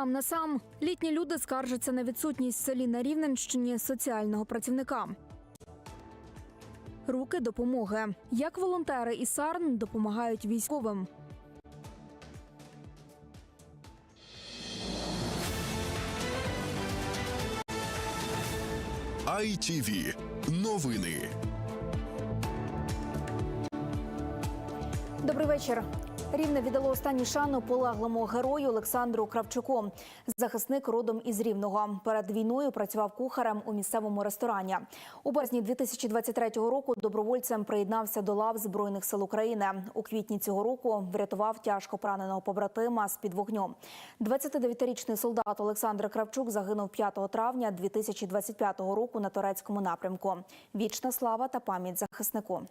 сам на сам літні люди скаржаться на відсутність в селі на Рівненщині соціального працівника. Руки допомоги. Як волонтери і САРН допомагають військовим. ITV. Новини. Добрий вечір. Рівне віддало останню шану полеглому герою Олександру Кравчуку. Захисник родом із Рівного. Перед війною працював кухарем у місцевому ресторані. У березні 2023 року добровольцем приєднався до лав Збройних сил України. У квітні цього року врятував тяжко пораненого побратима з під вогню. 29-річний солдат Олександр Кравчук загинув 5 травня 2025 року на турецькому напрямку. Вічна слава та пам'ять захиснику.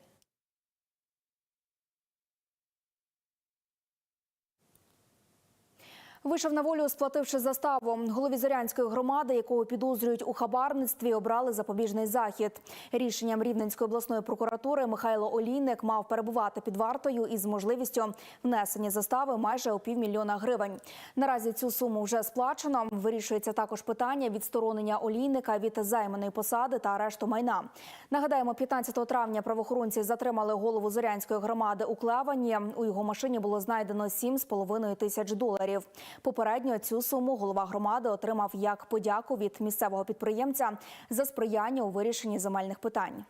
Вийшов на волю, сплативши заставу. Голові Зорянської громади, якого підозрюють у хабарництві, обрали запобіжний захід. Рішенням Рівненської обласної прокуратури Михайло Олійник мав перебувати під вартою із можливістю внесення застави майже у півмільйона гривень. Наразі цю суму вже сплачено. Вирішується також питання відсторонення Олійника від займаної посади та арешту майна. Нагадаємо, 15 травня правоохоронці затримали голову Зорянської громади у Клевані. У його машині було знайдено 7,5 тисяч доларів. Попередньо цю суму голова громади отримав як подяку від місцевого підприємця за сприяння у вирішенні земельних питань.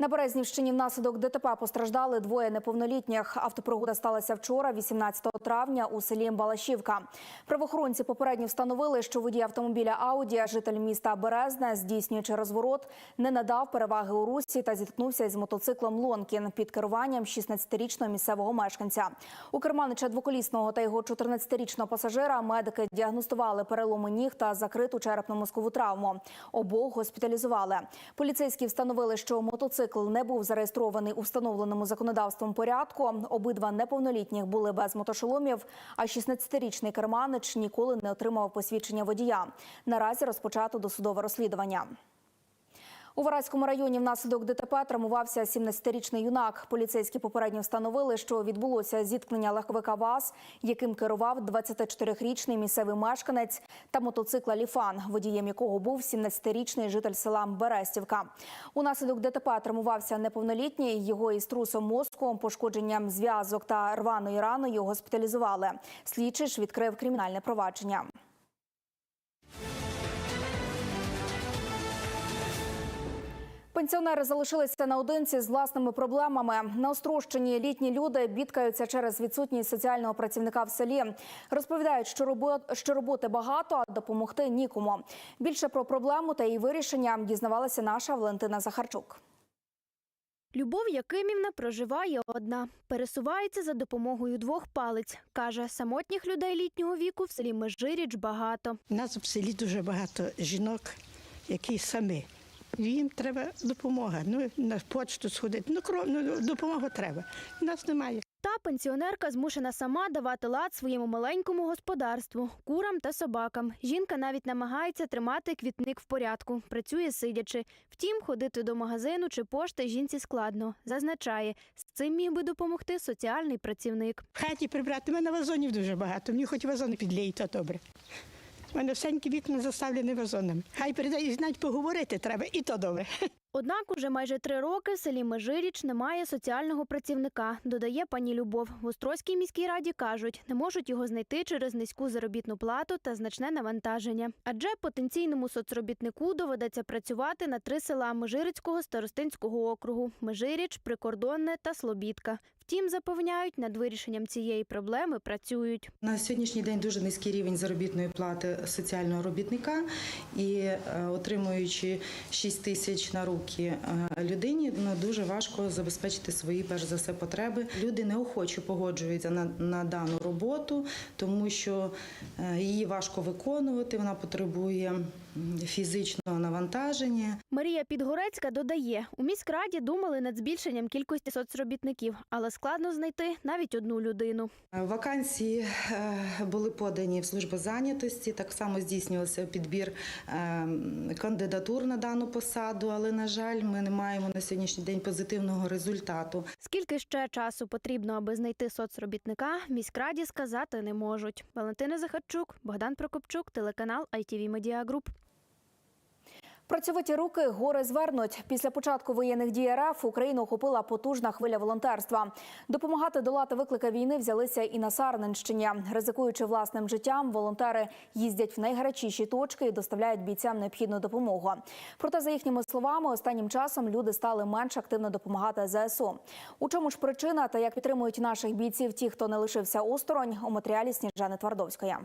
На Березнівщині внаслідок ДТП постраждали двоє неповнолітніх. Автопригода сталася вчора, 18 травня, у селі Балашівка. Правоохоронці попередньо встановили, що водій автомобіля Ауді, житель міста Березне, здійснюючи розворот, не надав переваги у русі та зіткнувся із мотоциклом Лонкін під керуванням 16-річного місцевого мешканця. У керманича двоколісного та його 14-річного пасажира медики діагностували переломи ніг та закриту черепно-мозкову травму. Обох госпіталізували. Поліцейські встановили, що мотоцикл не був зареєстрований у встановленому законодавством порядку. Обидва неповнолітніх були без мотошоломів, а 16-річний керманич ніколи не отримав посвідчення водія. Наразі розпочато досудове розслідування. У Вараському районі внаслідок ДТП травмувався 17-річний юнак. Поліцейські попередньо встановили, що відбулося зіткнення легковика ВАЗ, яким керував 24-річний місцевий мешканець та мотоцикла Ліфан, водієм якого був 17-річний житель села Берестівка. Унаслідок ДТП травмувався неповнолітній. Його із трусом мозку, пошкодженням зв'язок та рваною раною госпіталізували. Слідчий ж відкрив кримінальне провадження. Пенсіонери залишилися наодинці з власними проблемами. На Острощині літні люди бідкаються через відсутність соціального працівника в селі. Розповідають, що робот, що роботи багато, а допомогти нікому. Більше про проблему та її вирішення дізнавалася наша Валентина Захарчук. Любов Якимівна проживає одна, пересувається за допомогою двох палиць. Каже, самотніх людей літнього віку в селі Межиріч багато. У нас в селі дуже багато жінок, які самі. Їм треба допомога. Ну, на почту сходити. Ну, кров, ну, допомогу треба. Нас немає. Та пенсіонерка змушена сама давати лад своєму маленькому господарству, курам та собакам. Жінка навіть намагається тримати квітник в порядку, працює сидячи. Втім, ходити до магазину чи пошти жінці складно. Зазначає, з цим міг би допомогти соціальний працівник. В хаті прибрати. Мене вазонів дуже багато. Мені хоч вазони підліють, то добре. У мене всенькі вікна заставлені вазонами. Хай передають, навіть поговорити треба, і то добре. Однак уже майже три роки в селі Межиріч немає соціального працівника, додає пані Любов. В Острозькій міській раді кажуть, не можуть його знайти через низьку заробітну плату та значне навантаження. Адже потенційному соцробітнику доведеться працювати на три села Межирицького старостинського округу: Межиріч, Прикордонне та Слобідка. Втім, запевняють, над вирішенням цієї проблеми працюють. На сьогоднішній день дуже низький рівень заробітної плати соціального робітника, і е, отримуючи 6 тисяч на руки е, людині, ну дуже важко забезпечити свої перш за все потреби. Люди неохоче погоджуються на, на дану роботу, тому що е, її важко виконувати. Вона потребує фізичного навантаження. Марія Підгорецька додає, у міськраді думали над збільшенням кількості соцробітників, але складно знайти навіть одну людину. Вакансії е, були подані в службу зайнятості. Так само здійснювався підбір е, кандидатур на дану посаду, але на жаль, ми не маємо на сьогоднішній день позитивного результату. Скільки ще часу потрібно, аби знайти соцробітника, в міськраді сказати не можуть. Валентина Захарчук, Богдан Прокопчук, телеканал ITV Media Group. Працьовиті руки гори звернуть. Після початку воєнних дій РФ Україну охопила потужна хвиля волонтерства. Допомагати долати виклики війни взялися і на Сарненщині. Ризикуючи власним життям, волонтери їздять в найгарячіші точки і доставляють бійцям необхідну допомогу. Проте, за їхніми словами, останнім часом люди стали менш активно допомагати ЗСУ. У чому ж причина та як підтримують наших бійців ті, хто не лишився осторонь, у матеріалі Сніжани Твардовської.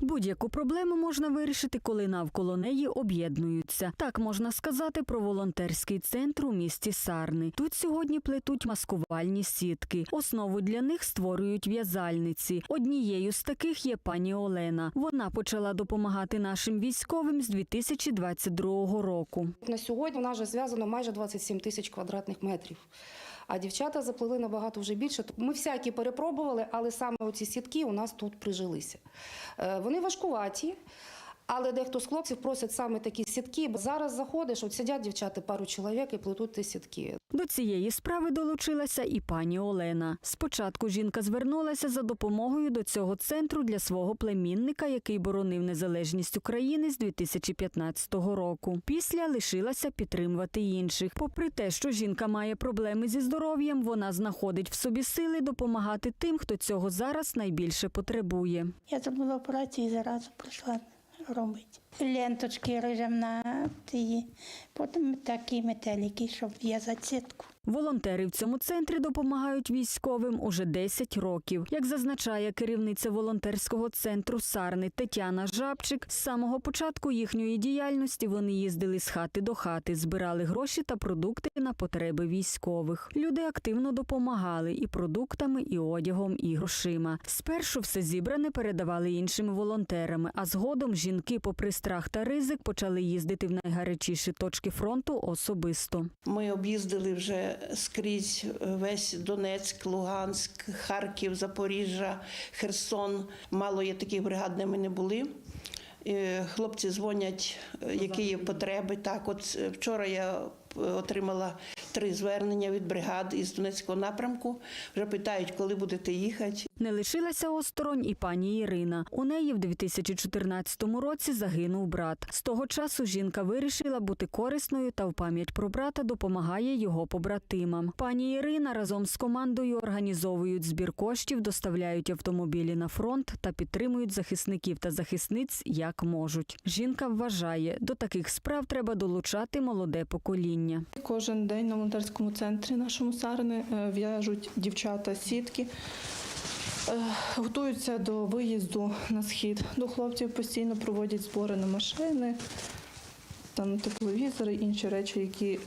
Будь-яку проблему можна вирішити, коли навколо неї об'єднуються. Так можна сказати про волонтерський центр у місті Сарни. Тут сьогодні плетуть маскувальні сітки. Основу для них створюють в'язальниці. Однією з таких є пані Олена. Вона почала допомагати нашим військовим з 2022 року. На сьогодні у нас вже зв'язано майже 27 тисяч квадратних метрів. А дівчата заплели набагато вже більше. Ми всякі перепробували, але саме оці сітки у нас тут прижилися. Е, Вони важкуваті. Але дехто з хлопців просять саме такі сітки. Зараз заходиш, от сидять дівчата, пару чоловік і плетуть ті сітки. До цієї справи долучилася і пані Олена. Спочатку жінка звернулася за допомогою до цього центру для свого племінника, який боронив незалежність України з 2015 року. Після лишилася підтримувати інших. Попри те, що жінка має проблеми зі здоров'ям, вона знаходить в собі сили допомагати тим, хто цього зараз найбільше потребує. Я зробила операцію і зразу прийшла робити. Ленточки режем на ті, потім такі метелики, щоб в'язати сітку. Волонтери в цьому центрі допомагають військовим уже 10 років. Як зазначає керівниця волонтерського центру Сарни Тетяна Жабчик, з самого початку їхньої діяльності вони їздили з хати до хати, збирали гроші та продукти на потреби військових. Люди активно допомагали і продуктами, і одягом, і грошима. Спершу все зібране передавали іншими волонтерами, а згодом жінки, попри страх та ризик, почали їздити в найгарячіші точки фронту особисто. Ми об'їздили вже скрізь весь Донецьк, Луганськ, Харків, Запоріжжя, Херсон. Мало є таких бригад, де ми не були. Е, Хлопці дзвонять, е, які є потреби. Так, от е, вчора я е, отримала три звернення від бригад із Донецького напрямку. Вже питають, коли будете їхати. Не лишилася осторонь і пані Ірина. У неї в 2014 році загинув брат. З того часу жінка вирішила бути корисною та в пам'ять про брата допомагає його побратимам. Пані Ірина разом з командою організовують збір коштів, доставляють автомобілі на фронт та підтримують захисників та захисниць як можуть. Жінка вважає, до таких справ треба долучати молоде покоління. Кожен день на волонтерському центрі нашому Сарни е, в'яжуть дівчата сітки. Е, Готуються до виїзду на схід. До хлопців постійно проводять збори на машини, там тепловізори, інші речі, які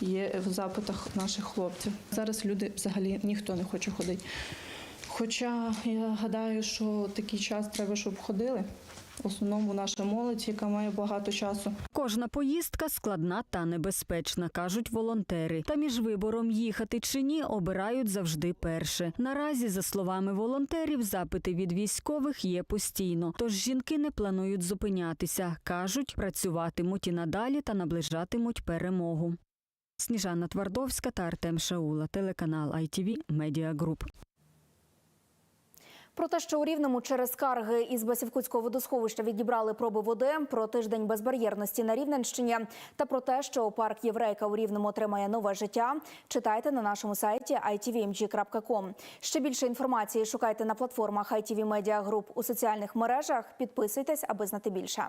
є в запитах наших хлопців. Зараз люди взагалі ніхто не хоче ходити. Хоча я гадаю, що такий час треба, щоб ходили. В основному наша молодь, яка має багато часу. Кожна поїздка складна та небезпечна, кажуть волонтери. Та між вибором їхати чи ні обирають завжди перше. Наразі, за словами волонтерів, запити від військових є постійно. Тож жінки не планують зупинятися. кажуть, працюватимуть і надалі та наближатимуть перемогу. Сніжана Твардовська та Артем Шаула, телеканал ITV Media Group. Про те, що у Рівному через скарги із Басівкутського водосховища відібрали проби води, про тиждень безбар'єрності на Рівненщині та про те, що парк Єврейка у Рівному отримає нове життя, читайте на нашому сайті itvmg.com. Ще більше інформації шукайте на платформах ITV Media Group у соціальних мережах. Підписуйтесь, аби знати більше.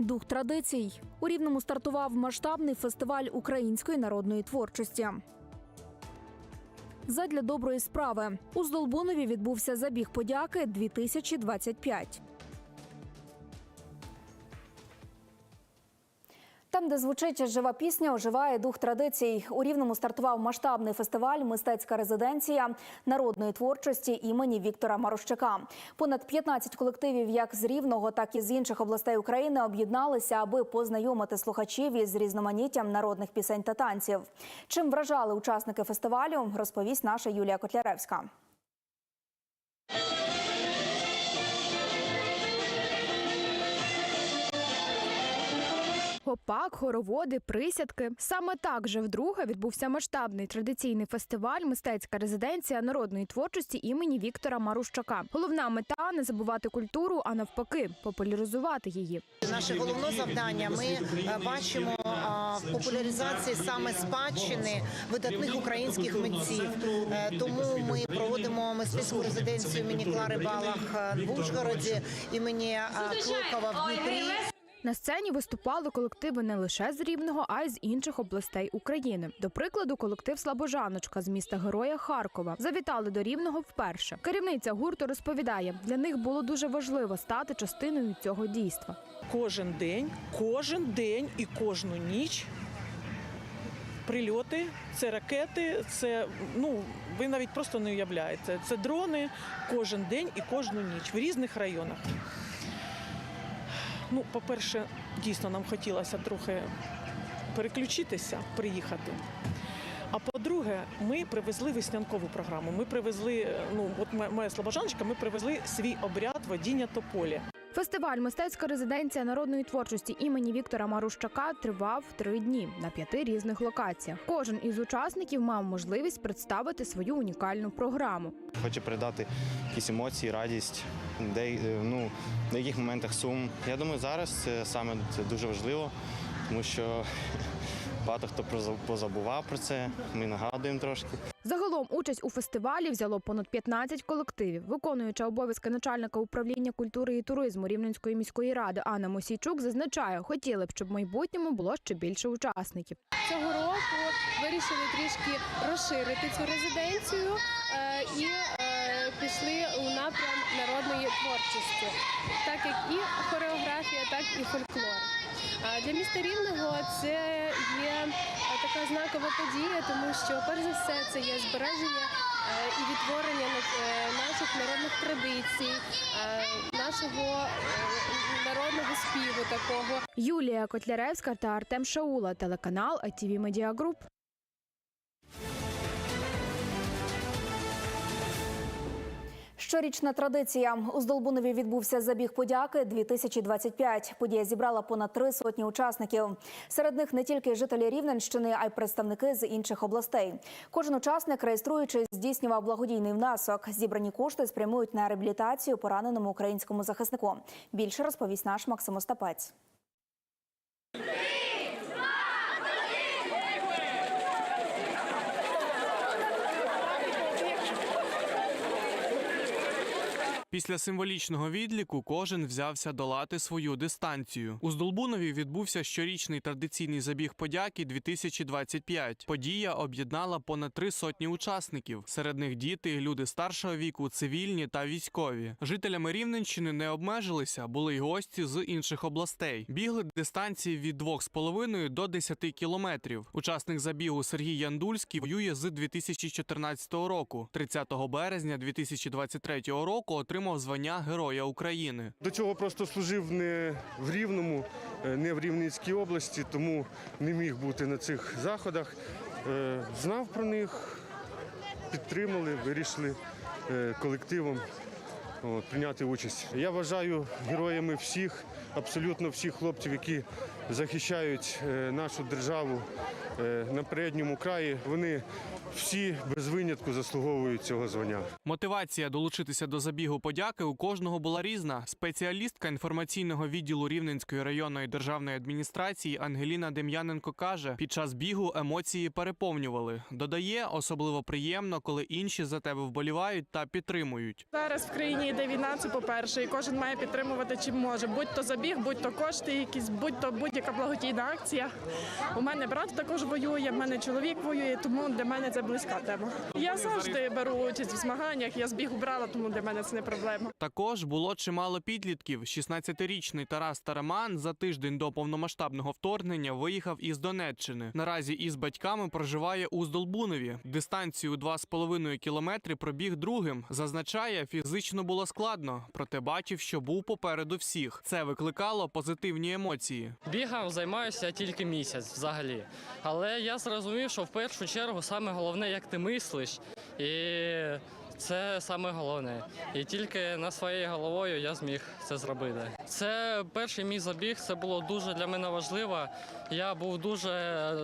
Дух традицій у рівному стартував масштабний фестиваль української народної творчості. Задля доброї справи у Здолбунові відбувся забіг подяки 2025. Там, де звучить жива пісня, оживає дух традицій. У Рівному стартував масштабний фестиваль Мистецька резиденція народної творчості імені Віктора Марущака. Понад 15 колективів, як з Рівного, так і з інших областей України, об'єдналися, аби познайомити слухачів із різноманіттям народних пісень та танців. Чим вражали учасники фестивалю, розповість наша Юлія Котляревська. Гопак, хороводи, присядки. Саме так же вдруге відбувся масштабний традиційний фестиваль Мистецька резиденція народної творчості імені Віктора Марущака. Головна мета не забувати культуру, а навпаки, популяризувати її. Наше головне завдання ми е, бачимо в популяризації саме спадщини видатних українських митців. Е, Тому ми проводимо мистецьку резиденцію імені Клари Балах е, в Ужгороді, імені е, в Дніпрі. На сцені виступали колективи не лише з Рівного, а й з інших областей України. До прикладу, колектив Слабожаночка з міста Героя Харкова завітали до Рівного вперше. Керівниця гурту розповідає, для них було дуже важливо стати частиною цього дійства. Кожен день, кожен день і кожну ніч. Прильоти, це ракети, це ну ви навіть просто не уявляєте. Це дрони кожен день і кожну ніч в різних районах. Ну, по-перше, дійсно нам хотілося трохи переключитися, приїхати. А по-друге, ми привезли веснянкову програму. Ми привезли, ну от моя- моя слобожаночка, ми привезли свій обряд водіння тополі. Фестиваль Мистецька резиденція народної творчості імені Віктора Марущака тривав три дні на п'яти різних локаціях. Кожен із учасників мав можливість представити свою унікальну програму. Хочу передати якісь емоції, радість, де, е, ну, на яких моментах сум. Я думаю, зараз це саме це дуже важливо, тому що багато хто позабував про це. Ми нагадуємо трошки. Загалом участь у фестивалі взяло понад 15 колективів. Виконуюча обов'язки начальника управління культури і туризму Рівненської міської ради Анна Мосійчук зазначає, хотіли б, щоб в майбутньому було ще більше учасників. Цього року вирішили трішки розширити цю резиденцію е, і пішли у напрям народної творчості, так як і хореографія, так і фольклор. Для міста Рівного це є така знакова подія, тому що перш за все це є збереження е, і відтворення е, наших народних традицій, е, нашого народного співу такого. Юлія Котляревська та Артем Шаула, телеканал ITV Media. Щорічна традиція у Здолбунові відбувся забіг подяки 2025. Подія зібрала понад три сотні учасників. Серед них не тільки жителі Рівненщини, а й представники з інших областей. Кожен учасник, реєструючись, здійснював благодійний внесок. Зібрані кошти спрямують на реабілітацію пораненому українському захиснику. Більше розповість наш Максим Остапець. Після символічного відліку кожен взявся долати свою дистанцію. У Здолбунові відбувся щорічний традиційний забіг подяки 2025. Подія об'єднала понад три сотні учасників. Серед них діти, люди старшого віку, цивільні та військові. Жителями Рівненщини не обмежилися, були й гості з інших областей. Бігли дистанції від 2,5 до 10 кілометрів. Учасник забігу Сергій Яндульський воює з 2014 року. 30 березня 2023 року отримав звання Героя України. До цього просто служив не в Рівному, е, не в Рівненській області, тому не міг бути на цих заходах. Е, Знав про них, підтримали, вирішили е, колективом от, прийняти участь. Я вважаю героями всіх, абсолютно всіх хлопців, які захищають е, нашу державу е, на передньому краї. Вони всі без винятку заслуговують цього звання. Мотивація долучитися до забігу подяки у кожного була різна. Спеціалістка інформаційного відділу Рівненської районної державної адміністрації Ангеліна Дем'яненко каже, під час бігу емоції переповнювали. Додає, особливо приємно, коли інші за тебе вболівають та підтримують. Зараз в країні йде війна, це по-перше, і кожен має підтримувати чим може. Будь то забіг, будь то кошти, якісь, будь то будь-яка благодійна акція. У мене брат також воює, в мене чоловік воює, тому для мене це близька тема. Я завжди беру участь в змаганнях. Я з бігу брала, тому для мене це не проблема. Також було чимало підлітків. 16-річний Тарас Тараман за тиждень до повномасштабного вторгнення виїхав із Донеччини. Наразі із батьками проживає у Здолбунові. Дистанцію 2,5 кілометри пробіг другим. Зазначає, фізично було складно, проте бачив, що був попереду всіх. Це викликало позитивні емоції. Бігом займаюся тільки місяць взагалі. Але я зрозумів, що в першу чергу саме головне, як ти мислиш, і це саме головне. І тільки на своєю головою я зміг це зробити. Це перший мій забіг, це було дуже для мене важливо. Я був дуже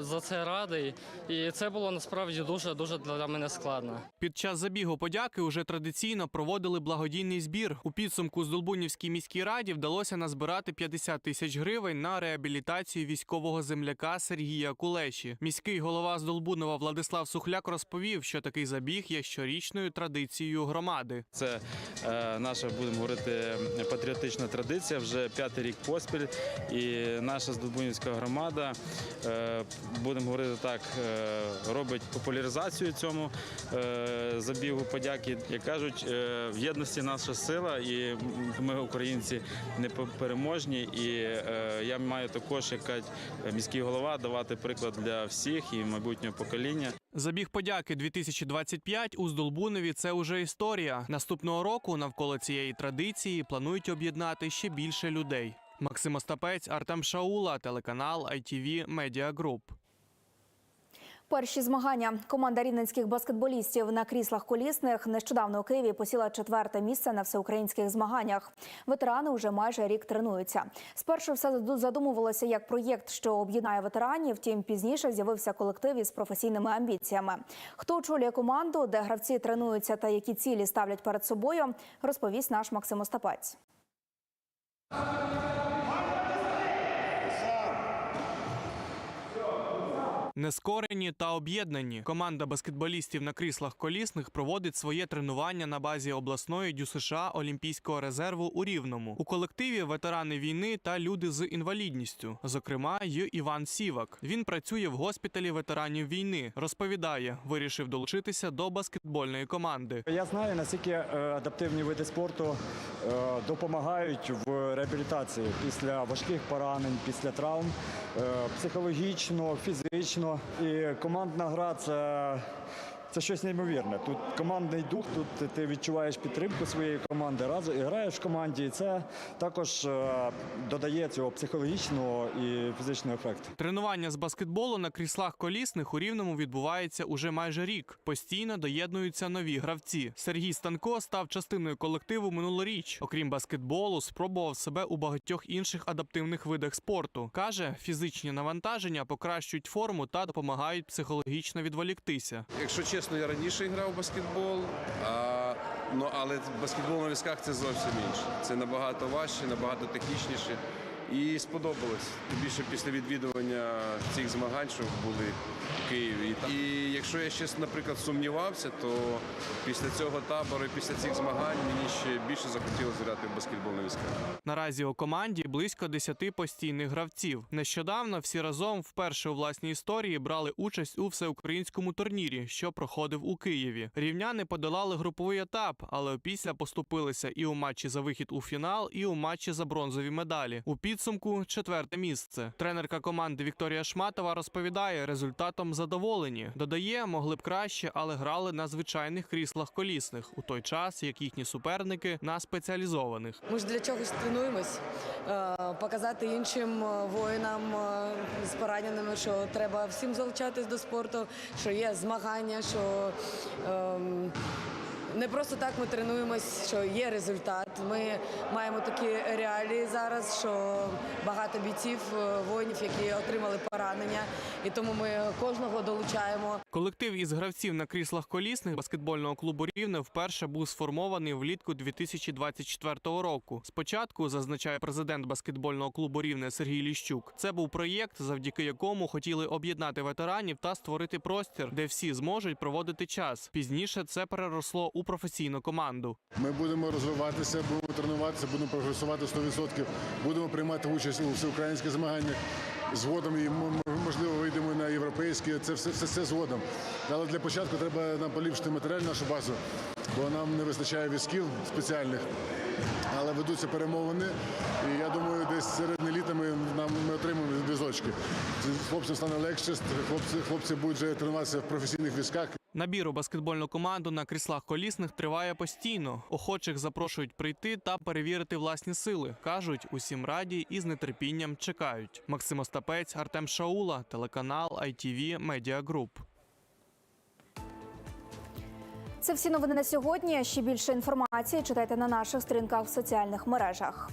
за це радий, і це було насправді дуже дуже для мене складно. Під час забігу подяки уже традиційно проводили благодійний збір. У підсумку Здолбунівській міській раді вдалося назбирати 50 тисяч гривень на реабілітацію військового земляка Сергія Кулеші. Міський голова Здолбунова Владислав Сухляк розповів, що такий забіг є щорічною традицією громади. Це е, наша, будемо говорити, патріотична традиція вже п'ятий рік поспіль. І наша Здолбунівська громада, е, будемо говорити так, е, робить популяризацію цьому е, забігу подяки. Як кажуть, е, в єдності наша сила, і ми, українці, непереможні. І е, я маю також, як міський голова, давати приклад для всіх і майбутнього покоління. Забіг подяки 2025 у Здолбунові це уже історія. Наступного року навколо цієї традиції планують об'єднати ще більше людей. Максим Остапець, Артем Шаула, телеканал ITV Media Group. Перші змагання команда рівненських баскетболістів на кріслах колісних нещодавно у Києві посіла четверте місце на всеукраїнських змаганнях. Ветерани вже майже рік тренуються. Спершу все задумувалося як проєкт, що об'єднає ветеранів. Втім, пізніше з'явився колектив із професійними амбіціями. Хто очолює команду, де гравці тренуються та які цілі ставлять перед собою, розповість наш Максим Остапець. Нескорені та об'єднані. Команда баскетболістів на кріслах колісних проводить своє тренування на базі обласної ДЮСШ Олімпійського резерву у Рівному. У колективі ветерани війни та люди з інвалідністю. Зокрема, й Іван Сівак. Він працює в госпіталі ветеранів війни. Розповідає, вирішив долучитися до баскетбольної команди. Я знаю, наскільки е, адаптивні види спорту е, допомагають в реабілітації після важких поранень, після травм, е, психологічно, фізично. І командна гра це. Це щось неймовірне. Тут командний дух, тут ти відчуваєш підтримку своєї команди, разом і граєш в команді. І це також е, додає цього психологічного і фізичного ефекту. Тренування з баскетболу на кріслах колісних у рівному відбувається уже майже рік. Постійно доєднуються нові гравці. Сергій Станко став частиною колективу минулоріч. Окрім баскетболу, спробував себе у багатьох інших адаптивних видах спорту. каже, фізичні навантаження покращують форму та допомагають психологічно відволіктися. Якщо чесно, я раніше грав у баскетбол, а, ну, але баскетбол на візках це зовсім інше. Це набагато важче, набагато технічніше. І сподобалось. Тим більше після відвідування цих змагань, що були в Києві. І якщо я ще, наприклад, сумнівався, то після цього табору і після цих змагань мені ще більше захотілося грати в баскетбол на візках. Наразі у команді близько 10 постійних гравців. Нещодавно всі разом вперше у власній історії брали участь у всеукраїнському турнірі, що проходив у Києві. Рівняни подолали груповий етап, але після поступилися і у матчі за вихід у фінал, і у матчі за бронзові медалі. У підсумку четверте місце. Тренерка команди Вікторія Шматова розповідає, результатом задоволені. Додає, могли б краще, але грали на звичайних кріслах колісних у той час, як їхні суперники на спеціалізованих. Ми ж для чогось тренуємось, е, показати іншим е, воїнам е, з пораненими, що треба всім залучатись до спорту, що є змагання, що ем, не просто так ми тренуємось, що є результат. Ми маємо такі реалії зараз, що багато бійців, е, воїнів, які отримали поранення, і тому ми кожного долучаємо. Колектив із гравців на кріслах колісних баскетбольного клубу Рівне вперше був сформований влітку 2024 року. Спочатку зазначає президент баскетбольного клубу Рівне Сергій Ліщук. Це був проєкт, завдяки якому хотіли об'єднати ветеранів та створити простір, де всі зможуть проводити час. Пізніше це переросло у професійну команду. Ми будемо розвиватися, будемо тренуватися, будемо прогресувати 100%, будемо приймати участь у всеукраїнських змаганнях. Згодом і можливо вийдемо на європейські. Це все, все, все згодом. Але для початку треба нам поліпшити матеріальну нашу базу, бо нам не вистачає візків спеціальних. Але ведуться перемовини, і я думаю, десь середини літа ми нам ми отримаємо візочки. Хлопцям стане легше, хлопці, хлопці будуть вже тренуватися в професійних візках. Набір у баскетбольну команду на кріслах колісних триває постійно. Охочих запрошують прийти та перевірити власні сили. кажуть, усім раді і з нетерпінням чекають. Максим Остапець, Артем Шаула, телеканал ITV Media Group. Це всі новини на сьогодні. Ще більше інформації читайте на наших сторінках в соціальних мережах.